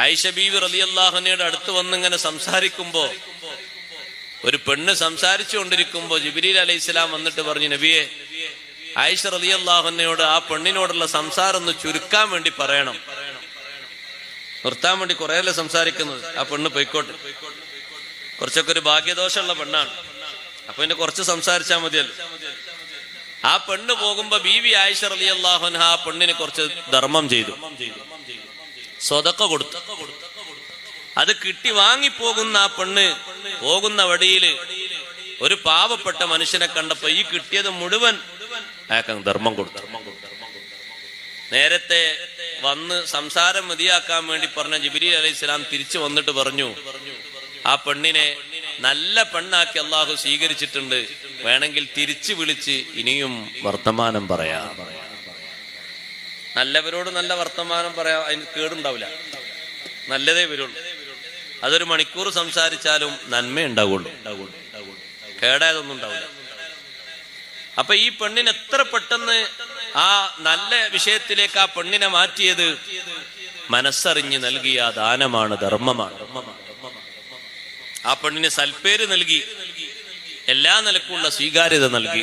ആയിഷ ബീവി റലിയല്ലാഹുനയുടെ അടുത്ത് വന്നിങ്ങനെ സംസാരിക്കുമ്പോ ഒരു പെണ്ണ് സംസാരിച്ചു കൊണ്ടിരിക്കുമ്പോ ജിബിരി അലൈഹി ഇസ്ലാം വന്നിട്ട് പറഞ്ഞു നബിയെ ആയിഷ റലിയല്ലാഹുനയോട് ആ പെണ്ണിനോടുള്ള സംസാരം ഒന്ന് ചുരുക്കാൻ വേണ്ടി പറയണം. നിർത്താൻ വേണ്ടി കുറേയല്ലേ സംസാരിക്കുന്നത്? ആ പെണ്ണ് പൊയ്ക്കോട്ടെ. കുറച്ചൊക്കെ ഒരു ഭാഗ്യദോഷമുള്ള പെണ്ണാണ്. അപ്പൊ എന്നെ കുറച്ച് സംസാരിച്ചാൽ മതിയല്ലോ. ആ പെണ്ണ് പോകുമ്പോ ബി വി ആയിഷ റലി അള്ളാഹുൻഹ ആ പെണ്ണിനെ കുറച്ച് ധർമ്മം ചെയ്തു. സ്വതക്ക കൊടുത്തു. അത് കിട്ടി വാങ്ങിപ്പോകുന്ന ആ പെണ്ണ് പോകുന്ന വഴിയിൽ ഒരു പാവപ്പെട്ട മനുഷ്യനെ കണ്ടപ്പോ ഈ കിട്ടിയത് മുഴുവൻ അയാൾക്ക് ധർമ്മം കൊടുത്തു. നേരത്തെ വന്ന് സംസാരം മതിയാക്കാൻ വേണ്ടി പറഞ്ഞ ജിബിരി അലൈഹി സ്വലാം തിരിച്ചു വന്നിട്ട് പറഞ്ഞു ആ പെണ്ണിനെ നല്ല പെണ്ണാക്കി അള്ളാഹു സ്വീകരിച്ചിട്ടുണ്ട്. വേണമെങ്കിൽ തിരിച്ചു വിളിച്ച് ഇനിയും വർത്തമാനം പറയാം. നല്ലവരോട് നല്ല വർത്തമാനം പറയാം അതിന് കേടുണ്ടാവില്ല. നല്ലതേ വരുള്ളൂ. അതൊരു മണിക്കൂർ സംസാരിച്ചാലും നന്മ ഉണ്ടാവുള്ളൂ കേടായതൊന്നും ഉണ്ടാവില്ല. അപ്പൊ ഈ പെണ്ണിന് എത്ര പെട്ടെന്ന് ആ നല്ല വിഷയത്തിലേക്ക് ആ പെണ്ണിനെ മാറ്റിയത്? മനസ്സറിഞ്ഞ് നൽകിയ ദാനമാണ് ധർമ്മമാണ്. ആ പെണ്ണിന് സൽപ്പേര് നൽകി എല്ലാ നിലക്കുള്ള സ്വീകാര്യത നൽകി.